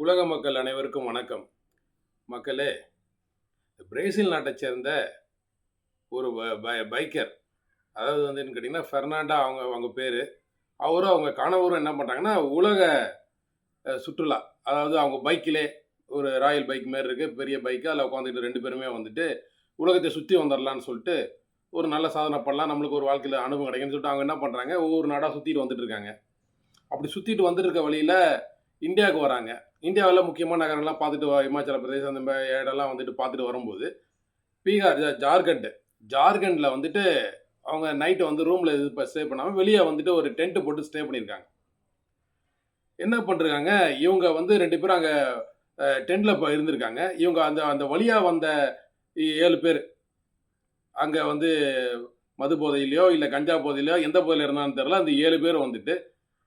உலக மக்கள் அனைவருக்கும் வணக்கம். மக்களே பிரேசில் நாட்டை சேர்ந்த ஒரு ப- பைக்கர் அதாவது வந்துன்னு கேட்டிங்கன்னா ஃபெர்னாண்டா அவங்க அவங்க பேர். அவரும் அவங்க கணவரும் என்ன பண்ணுறாங்கன்னா உலக சுற்றுலா அதாவது அவங்க பைக்கிலே ஒரு ராயல் பைக் மாரி இருக்குது பெரிய பைக்கு அதில் உட்காந்துட்டு ரெண்டு பேருமே வந்துட்டு உலகத்தை சுற்றி வந்துடலான்னு சொல்லிட்டு ஒரு நல்ல சாதனை பண்ணலாம் நம்மளுக்கு ஒரு வாழ்க்கையில் அனுபவம் கிடைக்குன்னு சொல்லிட்டு அவங்க என்ன பண்ணுறாங்க ஒவ்வொரு நாடாக சுற்றிட்டு வந்துட்டு இருக்காங்க. அப்படி சுற்றிட்டு வந்துட்டு இருக்க வழியில் இந்தியாவுக்கு வராங்க. இந்தியாவில் முக்கியமான நகரங்கள்லாம் பார்த்துட்டு வா- இமாச்சல பிரதேசம் அந்த மாதிரி இடம்லாம் வந்துட்டு பார்த்துட்டு வரும்போது பீகார் ஜார்க்கண்டு ஜார்க்கண்டில் வந்துட்டு அவங்க நைட்டு வந்து ரூமில் இது இப்போ ஸ்டே பண்ணாமல் வெளியே வந்துட்டு ஒரு டென்ட்டு போட்டு ஸ்டே பண்ணியிருக்காங்க. என்ன பண்ணுறாங்க இவங்க வந்து ரெண்டு பேரும் அங்கே டென்ட்டில் இப்போ இருந்திருக்காங்க. இவங்க அந்த அந்த வழியாக வந்த ஏழு பேர். அங்கே வந்து மது போதையிலையோ இல்லை கஞ்சா போதையிலையோ எந்த போதையில் இருந்தான்னு தெரியல. அந்த ஏழு பேர் வந்துட்டு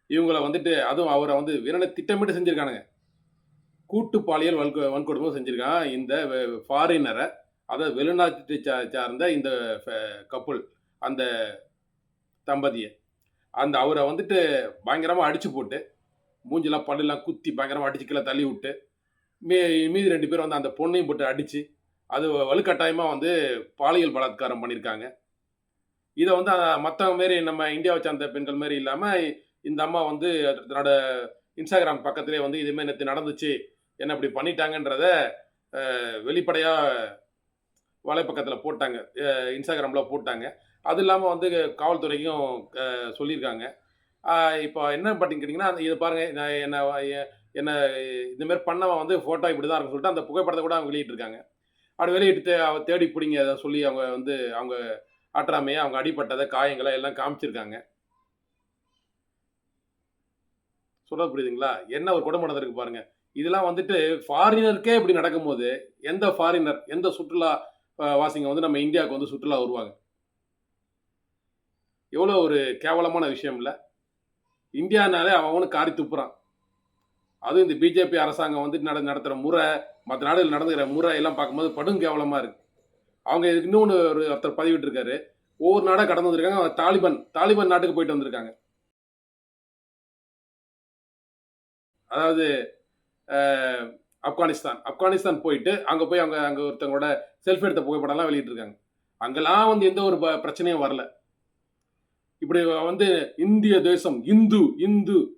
இவங்கள வந்துட்டு அதுவும் அவரை வந்து வீரனை திட்டமிட்டு செஞ்சுருக்கானுங்க. கூட்டு பாலியல் வன்கொ வன்கொடுமை செஞ்சுருக்கான் இந்த ஃபாரினரை அதாவது வெளிநாட்டு ச சார்ந்த இந்த கப்புள் அந்த தம்பதியை அந்த அவரை வந்துட்டு பயங்கரமாக அடிச்சு போட்டு மூஞ்சிலாம் பல்லெல்லாம் குத்தி பயங்கரமாக அடிச்சு கீழே தள்ளி விட்டு மீ மீதி ரெண்டு பேர் வந்து அந்த பொண்ணையும் போட்டு அடித்து அது வலுக்கட்டாயமாக வந்து பாலியல் பலாத்காரம் பண்ணியிருக்காங்க இதை வந்து மற்றவங்க மாரி நம்ம இந்தியாவை சார்ந்த பெண்கள் மாரி இல்லாமல் இந்த அம்மா வந்து தன்னோட இன்ஸ்டாகிராம் பக்கத்திலே வந்து இதுமாரி நேற்று நடந்துச்சு என்ன இப்படி பண்ணிட்டாங்கன்றத வெளிப்படையாக வலைப்பக்கத்தில் போட்டாங்க. இன்ஸ்டாகிராமில் போட்டாங்க. அது இல்லாமல் வந்து காவல்துறைக்கும் சொல்லியிருக்காங்க. இப்போ என்ன பண்ணிக்கிட்டிங்கன்னா இது பாருங்கள் நான் என்ன என்ன இதுமாரி பண்ணவன் வந்து ஃபோட்டோ இப்படி தான் இருக்குன்னு சொல்லிட்டு அந்த புகைப்படத்தை கூட அவங்க வெளியிட்டிருக்காங்க. அப்படி வெளியிட்டு தே- அவ தேடி பிடிங்க அதை சொல்லி அவங்க வந்து அவங்க ஆற்றாமையை அவங்க அடிப்பட்டதை காயங்களை எல்லாம் காமிச்சிருக்காங்க. சொல்ல புரியுதுங்களா? என்ன ஒரு குடும்பம் நடந்திருக்கு பாருங்கள் இதெல்லாம் வந்துட்டு ஃபாரினருக்கே இப்படி நடக்கும்போது எந்த ஃபாரினர் எந்த சுற்றுலா வாசிங்க வந்து நம்ம இந்தியாவுக்கு வந்து சுற்றுலா வருவாங்க? எவ்வளோ ஒரு கேவலமான விஷயம் இல்லை. இந்தியானாலே அவன் காரி துப்புறான். அதுவும் இந்த பிஜேபி அரசாங்கம் வந்துட்டு நட நடத்துகிற முறை மற்ற நாடுகள் நடந்துக்கிற முறை எல்லாம் பார்க்கும்போது படும் கேவலமாக இருக்கு. அவங்க இதுக்கு இன்னொன்று ஒரு ஒருத்தர் பதிவிட்டிருக்காரு. ஒவ்வொரு நாடாக கடந்து வந்திருக்காங்க. அவங்க தாலிபான் தாலிபான் நாட்டுக்கு போயிட்டு வந்திருக்காங்க. அதாவது ஆப்கானிஸ்தான். ஆப்கானிஸ்தான் போயிட்டு அங்கே போய் அவங்க அங்கே ஒருத்தவங்களோட செல்ஃபி எடுத்த புகைப்படம்லாம் வெளியிட்டிருக்காங்க. அங்கெல்லாம் வந்து எந்த ஒரு ப- பிரச்சனையும் வரல. இப்படி வந்து இந்திய தேசம் இந்து இந்து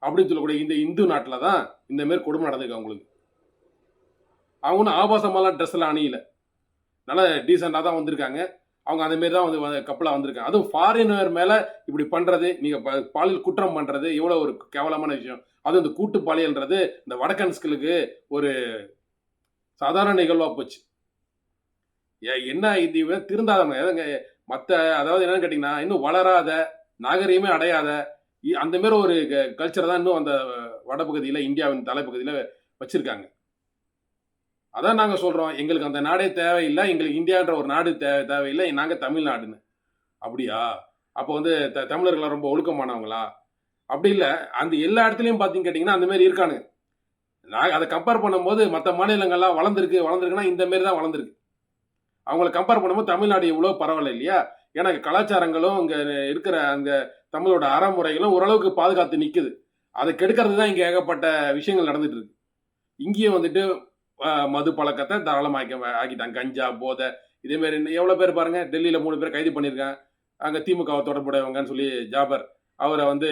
அப்படின்னு சொல்லக்கூடிய இந்த இந்து நாட்டில் தான் இந்த மாரி கொடுமை நடந்திருக்கு அவங்களுக்கு. அவங்க ஒன்றும் ஆபாசமாலாம் ட்ரெஸ்லாம் எல்லாம் அணியல. நல்லா டீசெண்டாக தான் வந்திருக்காங்க. அவங்க அந்த மாதிரி தான் வந்து கப்பலாக வந்திருக்காங்க. அதுவும் ஃபாரினர் மேலே இப்படி பண்ணுறது நீங்கள் பாலியல் குற்றம் பண்ணுறது எவ்வளோ ஒரு கேவலமான விஷயம். அதுவும் இந்த கூட்டு பாலியல்ன்றது இந்த வடக்கன்ஸ்களுக்கு ஒரு சாதாரண நிகழ்வாக போச்சு. ஏ என்ன இது? இவன் திருந்தாதவங்க. எதங்க மற்ற அதாவது என்னன்னு கேட்டிங்கன்னா இன்னும் வளராத நாகரீகமே அடையாத இ- அந்த ஒரு கல்ச்சரை தான் இன்னும் அந்த வடபகுதியில் இந்தியாவின் தலைப்பகுதியில் வச்சுருக்காங்க. அதான் நாங்கள் சொல்கிறோம் எங்களுக்கு அந்த நாடே தேவையில்லை எங்களுக்கு இந்தியான்ற ஒரு நாடு தேவை தேவையில்லை நாங்கள் தமிழ்நாடுன்னு. அப்படியா? அப்போ வந்து த தமிழர்கள்லாம் ரொம்ப ஒழுக்கமானவங்களா? அப்படி இல்லை அந்த எல்லா இடத்துலையும் பார்த்தீங்க கேட்டிங்கன்னா அந்த மாதிரி இருக்கானுங்க. நான் அதை கம்பேர் பண்ணும்போது மற்ற மாநிலங்கள்லாம் வளர்ந்துருக்கு வளர்ந்துருக்குன்னா இந்த மாரி தான் வளர்ந்துருக்கு. அவங்கள கம்பேர் பண்ணும்போது தமிழ்நாடு இவ்வளோ பரவாயில்ல இல்லையா? ஏன்னா கலாச்சாரங்களும் இங்கே இருக்கிற அந்த தமிழோட அறமுறைகளும் ஓரளவுக்கு பாதுகாத்து நிற்குது அதை கெடுக்கிறது தான் இங்கே ஏகப்பட்ட விஷயங்கள் நடந்துட்டு இருக்கு. இங்கேயும் வந்துட்டு மது பழக்கத்தை தாராளமாக்கி ஆக்கிட்டாங்க. கஞ்சா போதை இதேமாரி எவ்வளோ பேர் பாருங்க டெல்லியில் மூணு பேர் கைது பண்ணியிருக்காங்க. அங்கே திமுகவை தொடர்புடையவங்கன்னு சொல்லி ஜாபர் அவரை வந்து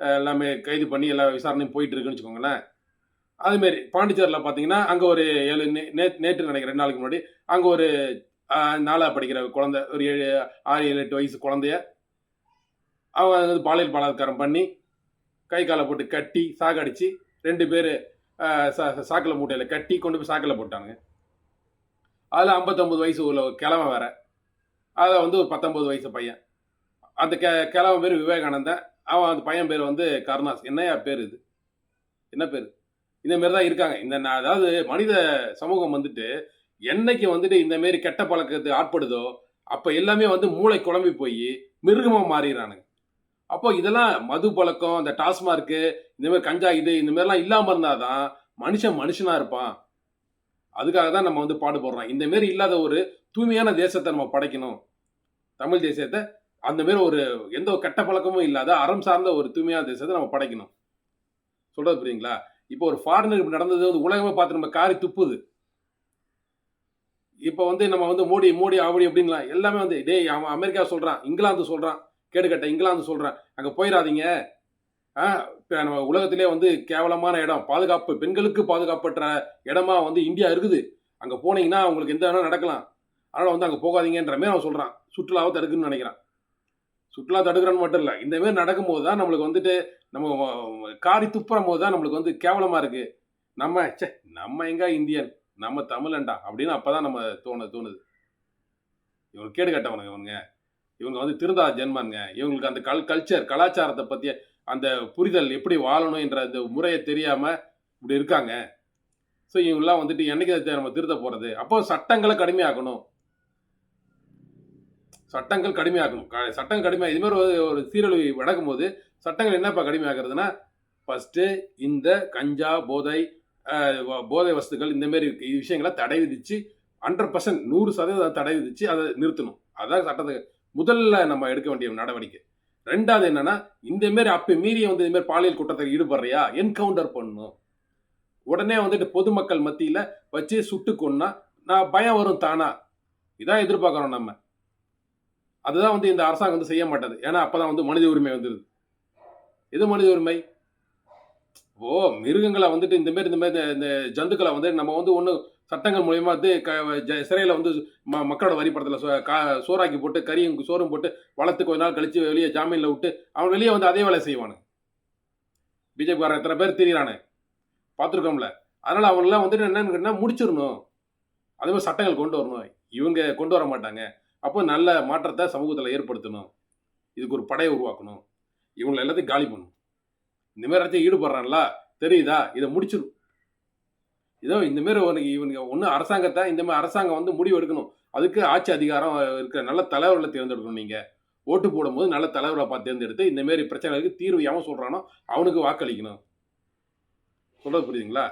எல்லாமே கைது பண்ணி எல்லா விசாரணையும் போயிட்டு இருக்குன்னு வச்சுக்கோங்களேன் அதுமாரி பாண்டிச்சேரியில் பார்த்தீங்கன்னா அங்கே ஒரு ஏழு நே- நேற்று நினைக்கிறேன் ரெண்டு நாளைக்கு முன்னாடி அங்கே ஒரு நாளாக படிக்கிற குழந்தை ஒரு ஏழு ஆறு ஏழு எட்டு வயசு குழந்தைய அவன் வந்து பாலியல் பலாத்காரம் பண்ணி கை காலை போட்டு கட்டி சாகடிச்சு ரெண்டு பேர் சாக்கில் மூட்டையில் கட்டி கொண்டு போய் சாக்கில் போட்டானுங்க. அதில் ஐம்பத்தொம்பது வயசு உள்ள ஒரு வேற. அதில் வந்து ஒரு பத்தொம்பது வயசு பையன். அந்த கெ கிழவன் பேர் விவேகானந்தன். அவன் அந்த பையன் பேர் வந்து கருணாஸ். என்னையா பேர் இது? என்ன பேர்? இந்த மாரி தான் இருக்காங்க. இந்த நான் அதாவது மனித சமூகம் வந்துட்டு என்னைக்கு வந்துட்டு இந்த மாரி கெட்ட பழக்கத்துக்கு ஆட்படுதோ அப்போ எல்லாமே வந்து மூளை குழம்பி போய் மிருகமாக மாறிடுறானுங்க. அப்போ இதெல்லாம் மது பழக்கம் இந்த டாஸ்மார்க்கு இந்த மாதிரி கஞ்சா இது இந்த மாதிரிலாம் இல்லாமல் இருந்தாதான் மனுஷன் மனுஷனாக இருப்பான். அதுக்காக தான் நம்ம வந்து பாடுபடுறோம் இந்த மாரி இல்லாத ஒரு தூய்மையான தேசத்தை நம்ம படைக்கணும். தமிழ் தேசியத்தை அந்த மாரி ஒரு எந்த ஒரு கெட்ட பழக்கமும் இல்லாத அறம் சார்ந்த ஒரு தூய்மையான தேசத்தை நம்ம படைக்கணும். சொல்றது புரியுங்களா இப்போ ஒரு ஃபாரினருக்கு நடந்தது வந்து உலகமே பார்த்து நம்ம காரி துப்புது. இப்போ வந்து நம்ம வந்து மோடி மோடி ஆவடி அப்படின்லாம் எல்லாமே வந்து டேய் அவன் அமெரிக்கா சொல்கிறான் இங்கிலாந்து சொல்கிறான் கேடுகட்ட இங்கிலாந்து சொல்கிறேன் அங்கே போயிடாதீங்க ஆ, நம்ம உலகத்திலே வந்து கேவலமான இடம். பாதுகாப்பு பெண்களுக்கு பாதுகாப்பற்ற இடமா வந்து இந்தியா இருக்குது. அங்கே போனீங்கன்னா உங்களுக்கு எந்த வேணாலும் நடக்கலாம். அதனால் வந்து அங்கே போகாதீங்கன்ற மாதிரி அவன் சொல்கிறான் சுற்றுலாவை தடுக்குன்னு நினைக்கிறான். சுற்றுலா தடுக்கிறான்னு மட்டும் இல்லை. இந்தமாரி நடக்கும்போது தான் நம்மளுக்கு வந்துட்டு நம்ம காரி துப்புற போது தான் நம்மளுக்கு வந்து கேவலமாக இருக்குது நம்ம ச்சே நம்ம எங்க இந்தியன்? நம்ம தமிழன்டா? அப்படின்னு அப்போ தான் நம்ம தோணு தோணுது. இவங்க கேடு கட்டவனுங்க இவனுங்க. இவங்க வந்து திருந்தா ஜென்மனுங்க இவங்களுக்கு அந்த கல் கல்ச்சர் கலாச்சாரத்தை பற்றிய அந்த புரிதல் எப்படி வாழணும் என்ற அந்த முறையை தெரியாமல் இப்படி இருக்காங்க. ஸோ இவங்கெல்லாம் வந்துட்டு என்னைக்கு நம்ம திருத்த போகிறது அப்போ சட்டங்களை கடுமையாக்கணும். சட்டங்கள் கடுமையாக்கணும். க- சட்டங்கள் கடுமையாக இது மாதிரி ஒரு- ஒரு சீரழிவு நடக்கும்போது சட்டங்கள் என்னப்பா கடுமையாக்குறதுன்னா ஃபஸ்ட்டு இந்த கஞ்சா போதை போதை வஸ்துக்கள் இந்த மாதிரி விஷயங்களை தடை விதித்து ஹண்ட்ரட் பர்சன்ட் நூறு சதவீதம் தடை விதித்து அதை நிறுத்தணும். அதான் சட்டத்தை முதல்ல நம்ம எடுக்க வேண்டிய நடவடிக்கை. ரெண்டாவது என்னன்னா இந்த மாரி அப்போ மீறி வந்து இந்த மாதிரி பாலியல் குற்றத்தில் ஈடுபடுறியா? என்கவுண்டர் பண்ணும் உடனே வந்துட்டு பொதுமக்கள் மத்தியில் வச்சு சுட்டு கொன்னா நான் பயம் வரும் தானா? இதான் எதிர்பார்க்குறோம் நம்ம. அதுதான் வந்து இந்த அரசாங்கம் வந்து செய்ய மாட்டேது. ஏன்னா அப்பதான் வந்து மனித உரிமை வந்துடுது எது மனித உரிமை? ஓ மிருகங்களை வந்துட்டு இந்த மாதிரி இந்த மாதிரி இந்த- இந்த ஜந்துக்களை வந்து நம்ம வந்து ஒன்று சட்டங்கள் மூலயமா வந்து க- சிறையில் வந்து ம மக்களோட வரி படத்தில் சோ கா- சோறாக்கி போட்டு கறியும் சோறும் போட்டு வளர்த்து கொஞ்ச நாள் கழிச்சு வெளியே ஜாமீனில் விட்டு அவன் வெளியே வந்து அதே வேலை செய்வானு. பிஜேபி எத்தனை பேர் தெரியிறானு. பார்த்துருக்கோம்ல. அதனால அவங்கெல்லாம் வந்துட்டு என்னன்னு கேட்டா முடிச்சிடணும். அதே மாதிரி சட்டங்கள் கொண்டு வரணும். இவங்க கொண்டு வர மாட்டாங்க. அப்போ நல்ல மாற்றத்தை சமூகத்தில் ஏற்படுத்தணும். இதுக்கு ஒரு படையை உருவாக்கணும். இவங்களை எல்லாத்தையும் காலி பண்ணணும். இந்த மாதிரி இடத்தையும் ஈடுபடுறான்ல. தெரியுதா? இதை முடிச்சிடும் இதோ இந்த மாதிரி உனக்கு இவனுங்க ஒன்று அரசாங்கத்தை இந்த மாதிரி அரசாங்கம் வந்து முடிவு எடுக்கணும். அதுக்கு ஆட்சி அதிகாரம் இருக்கிற நல்ல தலைவர்களை தேர்ந்தெடுக்கணும் நீங்கள் ஓட்டு போடும்போது நல்ல தலைவரை பார்த்து தேர்ந்தெடுத்து இந்தமாரி பிரச்சனைகளுக்கு தீர்வு எவன் சொல்கிறானோ அவனுக்கு வாக்களிக்கணும். சொல்கிறது புரியுதுங்களா?